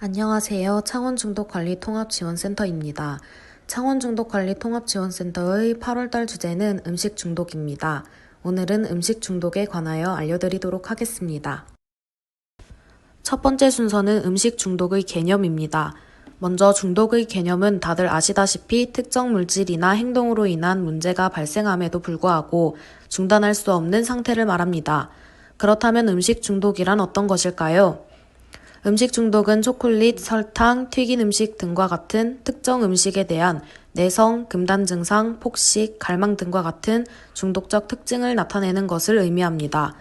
안녕하세요. 창원중독관리통합지원센터입니다. 창원중독관리통합지원센터의 8월달 주제는 음식 중독입니다. 오늘은 음식 중독에 관하여 알려드리도록 하겠습니다. 첫 번째 순서는 음식 중독의 개념입니다. 먼저 중독의 개념은 다들 아시다시피 특정 물질이나 행동으로 인한 문제가 발생함에도 불구하고 중단할 수 없는 상태를 말합니다. 그렇다면 음식 중독이란 어떤 것일까요? 음식 중독은 초콜릿, 설탕, 튀긴 음식 등과 같은 특정 음식에 대한 내성, 금단 증상, 폭식, 갈망 등과 같은 중독적 특징을 나타내는 것을 의미합니다.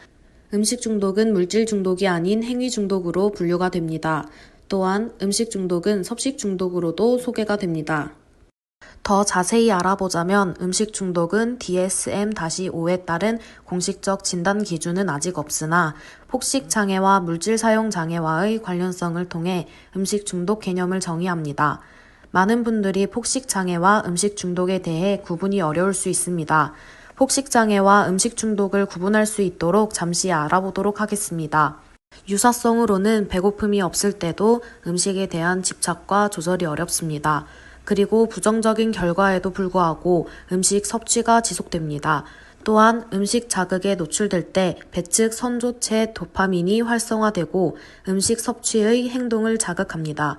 음식 중독은 물질 중독이 아닌 행위 중독으로 분류가 됩니다. 또한 음식 중독은 섭식 중독으로도 소개가 됩니다. 더 자세히 알아보자면 음식 중독은 DSM-5에 따른 공식적 진단 기준은 아직 없으나 폭식 장애와 물질 사용 장애와의 관련성을 통해 음식 중독 개념을 정의합니다. 많은 분들이 폭식 장애와 음식 중독에 대해 구분이 어려울 수 있습니다. 폭식 장애와 음식 중독을 구분할 수 있도록 잠시 알아보도록 하겠습니다. 유사성으로는 배고픔이 없을 때도 음식에 대한 집착과 조절이 어렵습니다. 그리고 부정적인 결과에도 불구하고 음식 섭취가 지속됩니다. 또한 음식 자극에 노출될 때 배측 선조체 도파민이 활성화되고 음식 섭취의 행동을 자극합니다.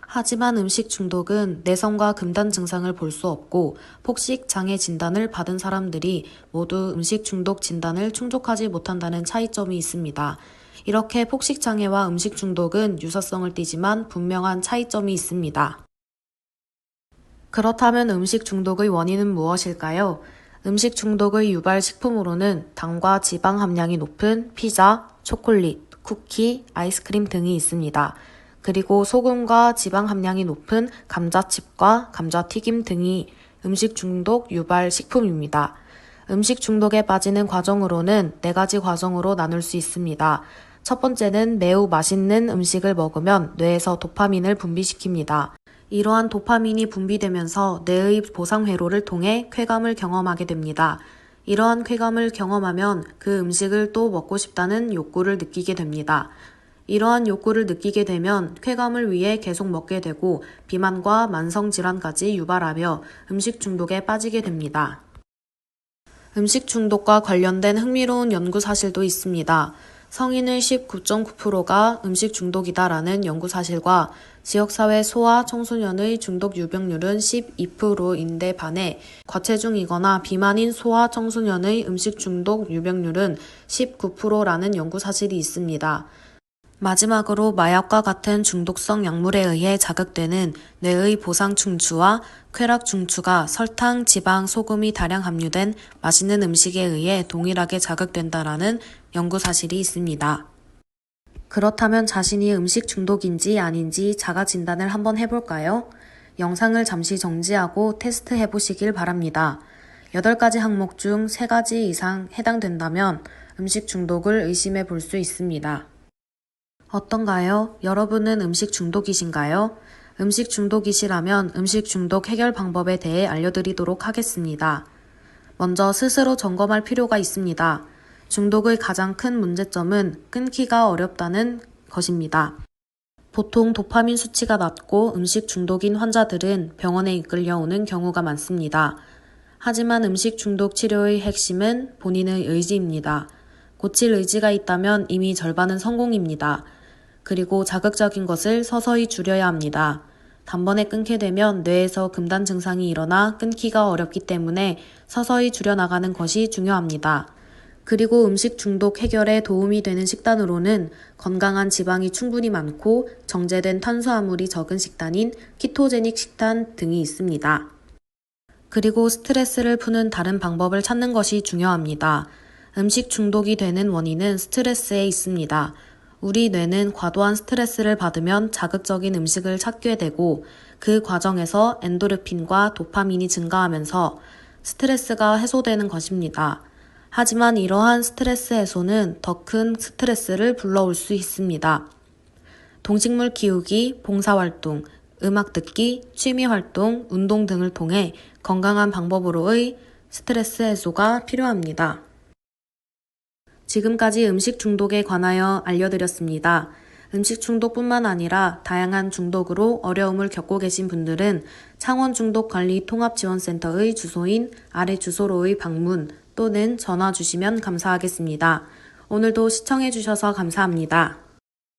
하지만 음식 중독은 내성과 금단 증상을 볼 수 없고 폭식 장애 진단을 받은 사람들이 모두 음식 중독 진단을 충족하지 못한다는 차이점이 있습니다. 이렇게 폭식 장애와 음식 중독은 유사성을 띠지만 분명한 차이점이 있습니다. 그렇다면 음식 중독의 원인은 무엇일까요? 음식 중독의 유발 식품으로는 당과 지방 함량이 높은 피자, 초콜릿, 쿠키, 아이스크림 등이 있습니다. 그리고 소금과 지방 함량이 높은 감자칩과 감자튀김 등이 음식 중독 유발 식품입니다. 음식 중독에 빠지는 과정으로는 네 가지 과정으로 나눌 수 있습니다. 첫 번째는 매우 맛있는 음식을 먹으면 뇌에서 도파민을 분비시킵니다. 이러한 도파민이 분비되면서 뇌의 보상 회로를 통해 쾌감을 경험하게 됩니다. 이러한 쾌감을 경험하면 그 음식을 또 먹고 싶다는 욕구를 느끼게 됩니다. 이러한 욕구를 느끼게 되면 쾌감을 위해 계속 먹게 되고 비만과 만성질환까지 유발하며 음식 중독에 빠지게 됩니다. 음식 중독과 관련된 흥미로운 연구 사실도 있습니다. 성인의 19.9%가 음식 중독이다라는 연구 사실과 지역사회 소아 청소년의 중독 유병률은 12%인데 반해 과체중이거나 비만인 소아 청소년의 음식 중독 유병률은 19%라는 연구 사실이 있습니다. 마지막으로 마약과 같은 중독성 약물에 의해 자극되는 뇌의 보상 충추와 쾌락 충추가 설탕, 지방, 소금이 다량 함유된 맛있는 음식에 의해 동일하게 자극된다라는 연구 사실이 있습니다. 그렇다면 자신이 음식 중독인지 아닌지 자가 진단을 한번 해볼까요? 영상을 잠시 정지하고 테스트 해보시길 바랍니다. 8가지 항목 중 3가지 이상 해당된다면 음식 중독을 의심해 볼 수 있습니다. 어떤가요? 여러분은 음식 중독이신가요? 음식 중독이시라면 음식 중독 해결 방법에 대해 알려드리도록 하겠습니다. 먼저 스스로 점검할 필요가 있습니다. 중독의 가장 큰 문제점은 끊기가 어렵다는 것입니다. 보통 도파민 수치가 낮고 음식 중독인 환자들은 병원에 이끌려 오는 경우가 많습니다. 하지만 음식 중독 치료의 핵심은 본인의 의지입니다. 고칠 의지가 있다면 이미 절반은 성공입니다. 그리고 자극적인 것을 서서히 줄여야 합니다. 단번에 끊게 되면 뇌에서 금단 증상이 일어나 끊기가 어렵기 때문에 서서히 줄여나가는 것이 중요합니다. 그리고 음식 중독 해결에 도움이 되는 식단으로는 건강한 지방이 충분히 많고 정제된 탄수화물이 적은 식단인 키토제닉 식단 등이 있습니다. 그리고 스트레스를 푸는 다른 방법을 찾는 것이 중요합니다. 음식 중독이 되는 원인은 스트레스에 있습니다. 우리 뇌는 과도한 스트레스를 받으면 자극적인 음식을 찾게 되고 그 과정에서 엔도르핀과 도파민이 증가하면서 스트레스가 해소되는 것입니다. 하지만 이러한 스트레스 해소는 더 큰 스트레스를 불러올 수 있습니다. 동식물 키우기, 봉사활동, 음악 듣기, 취미활동, 운동 등을 통해 건강한 방법으로의 스트레스 해소가 필요합니다. 지금까지 음식 중독에 관하여 알려드렸습니다. 음식 중독뿐만 아니라 다양한 중독으로 어려움을 겪고 계신 분들은 창원 중독관리 통합지원센터의 주소인 아래 주소로의 방문 또는 전화 주시면 감사하겠습니다. 오늘도 시청해주셔서 감사합니다.